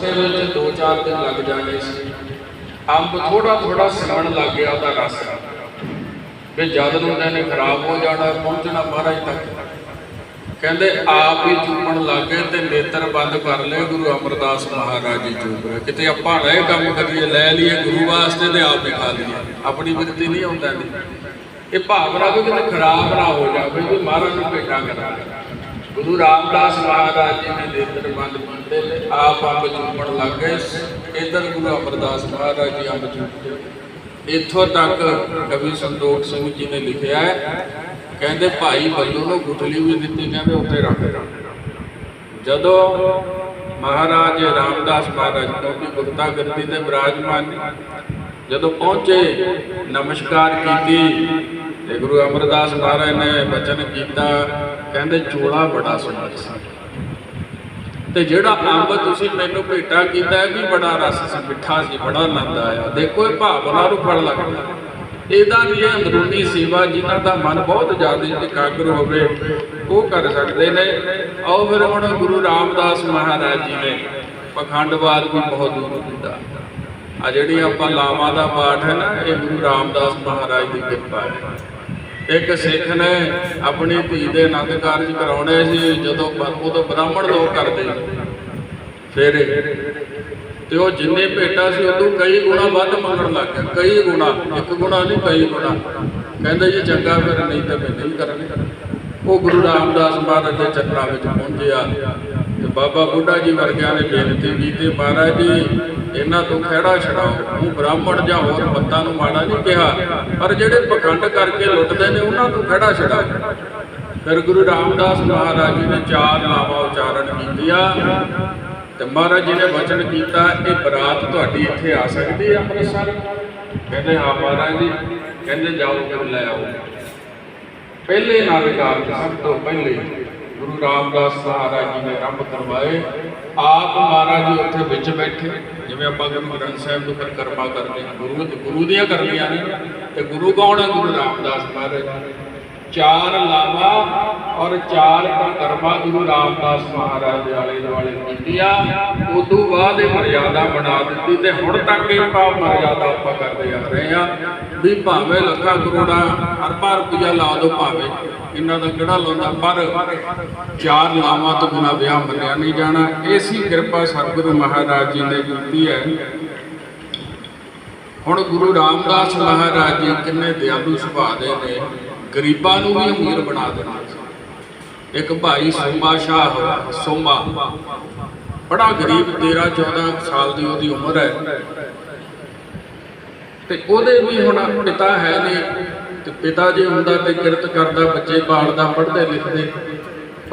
ਦੇ ਵਿੱਚ 2-4 ਦਿਨ ਲੱਗ ਜਾਣੇ ਸੀ। ਅੰਬ ਥੋੜਾ ਥੋੜਾ ਸਿਮਣ ਲੱਗ ਗਿਆ ਉਹਦਾ ਰਸ ਵੀ ਜਦ ਨੂੰ ਨੇ ਖਰਾਬ ਹੋ ਜਾਣਾ, ਪਹੁੰਚਣਾ ਮਹਾਰਾਜ ਤੱਕ। ਕਹਿੰਦੇ ਆਪ ਹੀ ਚੁੱਪਣ ਲੱਗੇ ਤੇ ਨੇਤਰ ਬੰਦ ਕਰ ਲਏ, ਗੁਰੂ ਅਮਰਦਾਸ ਮਹਾਰਾਜ ਜੀ ਚੁੱਪ ਰਹੇ ਕਿਤੇ ਆਪਾਂ ਰਹਿ ਕੰਮ ਕਰੀਏ, ਲੈ ਲਈਏ, ਗੁਰੂ ਵਾਸਤੇ ਤੇ ਆਪ ਹੀ ਖਾ ਲਈਏ। ਆਪਣੀ ਬਿਰਤੀ ਨਹੀਂ ਆਉਂਦਾ ਨਹੀਂ ਇਹ ਭਾਵਨਾ ਵੀ ਕਿਤੇ ਖਰਾਬ ਨਾ ਹੋ ਜਾਵੇ, ਵੀ ਮਹਾਰਾਜ ਨੂੰ ਭੇਟਾ ਕਰਾਂਗੇ। ਗੁਰੂ ਰਾਮਦਾਸ ਮਹਾਰਾਜ ਜੀ ਨੇ ਨੇਤਰ ਬੰਦ ਕੀਤੇ ਤੇ ਆਪ ਅੰਬ ਚੁੱਪਣ ਲੱਗ ਗਏ ਇਧਰ ਗੁਰੂ ਅਮਰਦਾਸ ਮਹਾਰਾਜ ਜੀ ਅੰਬ ਚੁੱਪਦੇ ਇੱਥੋਂ ਤੱਕ ਕਵੀ ਸੰਤੋਖ ਸਿੰਘ ਜੀ ਨੇ ਲਿਖਿਆ ਹੈ, ਕਹਿੰਦੇ ਭਾਈ ਬੱਲੂ ਨੂੰ ਗੁਠਲੀ ਵੀ ਦਿੱਤੀ ਕਹਿੰਦੇ ਉੱਥੇ ਰੱਖ ਜਦੋਂ ਮਹਾਰਾਜ ਰਾਮਦਾਸ ਮਹਾਰਾਜ ਕਿਉਂਕਿ ਗੁਰਤਾ ਗੱਦੀ ਤੇ ਵਿਰਾਜਮਾਨ ਜਦੋਂ ਪਹੁੰਚੇ, ਨਮਸਕਾਰ ਕੀਤੀ ਤੇ ਗੁਰੂ ਅਮਰਦਾਸ ਮਹਾਰਾਜ ਨੇ ਬਚਨ ਕੀਤਾ, ਕਹਿੰਦੇ ਚੋਲਾ ਬੜਾ ਸੁਣਾ ਸੀ। ਤੇ ਜਿਹੜਾ ਅੰਬ ਤੁਸੀਂ ਮੈਨੂੰ ਭੇਟਾ ਕੀਤਾ, ਇਹ ਵੀ ਬੜਾ ਰਸ ਸੀ, ਮਿੱਠਾ ਸੀ, ਬੜਾ ਆਨੰਦ ਆਇਆ। ਦੇਖੋ ਇਹ ਭਾਵਨਾ ਨੂੰ ਫੜ ਲੱਗਦਾ। ਇਹਦਾ ਵੀ ਇਹ ਅੰਦਰੂਨੀ ਸੇਵਾ, ਜਿਨ੍ਹਾਂ ਦਾ ਮਨ ਬਹੁਤ ਜ਼ਿਆਦਾ ਇਕਾਗਰ ਹੋਵੇ, ਉਹ ਕਰ ਸਕਦੇ ਨੇ। ਆਓ ਫਿਰ ਹੁਣ ਗੁਰੂ ਰਾਮਦਾਸ ਮਹਾਰਾਜ ਜੀ ਨੇ ਪਖੰਡਵਾਦ ਵੀ ਬਹੁਤ ਦੂਰ ਕੀਤਾ। ਆ ਜਿਹੜੀ ਆਪਾਂ ਲਾਵਾਂ ਦਾ ਪਾਠ ਹੈ ਨਾ, ਇਹ ਗੁਰੂ ਰਾਮਦਾਸ ਮਹਾਰਾਜ ਦੀ ਕਿਰਪਾ ਹੈ। ਇੱਕ ਸਿੱਖ ਨੇ ਆਪਣੀ ਧੀ ਦੇ ਆਨੰਦ ਕਾਰਜ ਕਰਾਉਣੇ ਸੀ, ਜਦੋਂ ਉਦੋਂ ਬ੍ਰਾਹਮਣ ਲੋਕ ਕਰਦੇ। ਫਿਰ ਤੇ ਉਹ ਜਿੰਨੇ ਭੇਟਾ ਸੀ, ਉਦੋਂ ਕਈ ਗੁਣਾ ਵੱਧ ਮੰਗਣ ਲੱਗ ਗਿਆ ਕਈ ਗੁਣਾ, ਇੱਕ ਗੁਣਾ ਨਹੀਂ, ਕਈ ਗੁਣਾ। ਕਹਿੰਦੇ ਜੀ ਚੰਗਾ ਫਿਰ ਨਹੀਂ ਤਾਂ ਮੈਂ ਨਹੀਂ ਕਰਨੀ। ਉਹ ਗੁਰੂ ਰਾਮਦਾਸ ਮਹਾਰਾਜ ਦੇ ਚਰਨਾਂ ਵਿੱਚ ਪਹੁੰਚਿਆ। ਬਾਬਾ ਬੁੱਢਾ ਜੀ ਵਰਗਿਆਂ ਨੇ ਬੇਨਤੀ ਕੀਤੀ, ਮਹਾਰਾਜ ਜੀ, ਇਹਨਾਂ ਤੋਂ ਖਹਿੜਾ ਛਡਾਓ। ਉਹ ਬ੍ਰਾਹਮਣ ਜਾਂ ਹੋਰ ਬੰਤਾਂ ਨੂੰ ਮਾੜਾ ਨਹੀਂ ਕਿਹਾ, ਪਰ ਜਿਹੜੇ ਪਖੰਡ ਕਰਕੇ ਲੁੱਟਦੇ ਨੇ, ਉਹਨਾਂ ਤੋਂ ਖਹਿੜਾ ਛਡਾਓ। ਫਿਰ ਗੁਰੂ ਰਾਮਦਾਸ ਮਹਾਰਾਜ ਜੀ ਨੇ ਚਾਰ ਨਾਵਾਂ ਉਚਾਰਨ ਕੀਤੀਆਂ। ਤੇ ਮਹਾਰਾਜ ਜੀ ਨੇ ਵਚਨ ਕੀਤਾ, ਇਹ ਬਰਾਤ ਤੁਹਾਡੀ ਇੱਥੇ ਆ ਸਕਦੀ ਹੈ ਅੰਮ੍ਰਿਤਸਰ? ਕਹਿੰਦੇ, ਹਾਂ ਮਹਾਰਾਜ ਜੀ। ਕਹਿੰਦੇ, ਜਾਓ ਫਿਰ ਲੈ ਆਓ। ਪਹਿਲੇ ਨਾਮਕਾਰ ਸਭ ਤੋਂ ਪਹਿਲੇ ਗੁਰੂ ਰਾਮਦਾਸ ਮਹਾਰਾਜ ਜੀ ਨੇ ਆਰੰਭ ਕਰਵਾਏ। ਆਪ ਮਹਾਰਾਜ ਜੀ ਉੱਥੇ ਵਿੱਚ ਬੈਠੇ। ਜਿਵੇਂ ਆਪਾਂ ਗੁਰੂ ਗ੍ਰੰਥ ਸਾਹਿਬ ਫਿਰ ਪਰਿਕਰਮਾ ਕਰਦੇ ਹਾਂ, ਗੁਰੂ ਗੁਰੂ ਦੀਆਂ ਕਰਨੀਆਂ ਨੇ। ਤੇ ਗੁਰੂ ਕੌਣ ਹੈ ਗੁਰੂ ਰਾਮਦਾਸ ਮਹਾਰਾਜ ਚਾਰ ਲਾਵਾ ਔਰ ਚਾਰ ਪਰਿਕਰਮਾ ਗੁਰੂ ਰਾਮਦਾਸ ਮਹਾਰਾਜ ਦੇ ਆਲੇ ਦੁਆਲੇ ਕੀਤੀਆਂ ਉਦੋਂ ਬਾਅਦ ਇਹ ਮਰਿਆਦਾ ਬਣਾ ਦਿੱਤੀ ਤੇ ਹੁਣ ਤੱਕ ਇਹ ਪਾ ਮਰਿਆਦਾ ਆਪਾਂ ਕਰਦੇ ਆ ਰਹੇ ਆ ਵੀ ਭਾਵੇਂ ਲੱਖਾਂ ਕਰੋੜਾਂ ਅਰਬਾਂ ਰੁਪਈਆ ਲਾ ਦੋ ਭਾਵੇਂ, ਇਹਨਾਂ ਦਾ ਕਿਹੜਾ ਲਾਉਂਦਾ? ਪਰ ਚਾਰ ਲਾਵਾਂ ਤੋਂ ਬਿਨਾਂ ਵਿਆਹ ਮੰਨਿਆ ਨਹੀਂ ਜਾਣਾ। ਐਸੀ ਕਿਰਪਾ ਸਤਿਗੁਰੂ ਮਹਾਰਾਜ ਜੀ ਨੇ ਕੀਤੀ ਹੈ। ਹੁਣ ਗੁਰੂ ਰਾਮਦਾਸ ਮਹਾਰਾਜ ਜੀ ਕਿੰਨੇ ਦਿਆਲੂ ਸੁਭਾਅ ਦੇ ਨੇ। ਗਰੀਬਾਂ ਨੂੰ ਵੀ ਅਮੀਰ ਬਣਾ ਦੇਣਾ ਇੱਕ ਭਾਈ ਸੋਮਾ ਸ਼ਾਹ ਸੋਮਾ। ਬੜਾ ਗਰੀਬ 13 14 ਸਾਲ ਦੀ ਉਹਦੀ ਉਮਰ ਹੈ। ਤੇ ਉਹਦੇ ਵੀ ਹੁਣ ਪਿਤਾ ਹੈ ਨੇ, ਤੇ ਪਿਤਾ ਜੇ ਹੁੰਦਾ ਤੇ ਕਿਰਤ ਕਰਦਾ, ਬੱਚੇ ਪਾਲਦਾ, ਪੜ੍ਹਦੇ ਲਿਖਦੇ।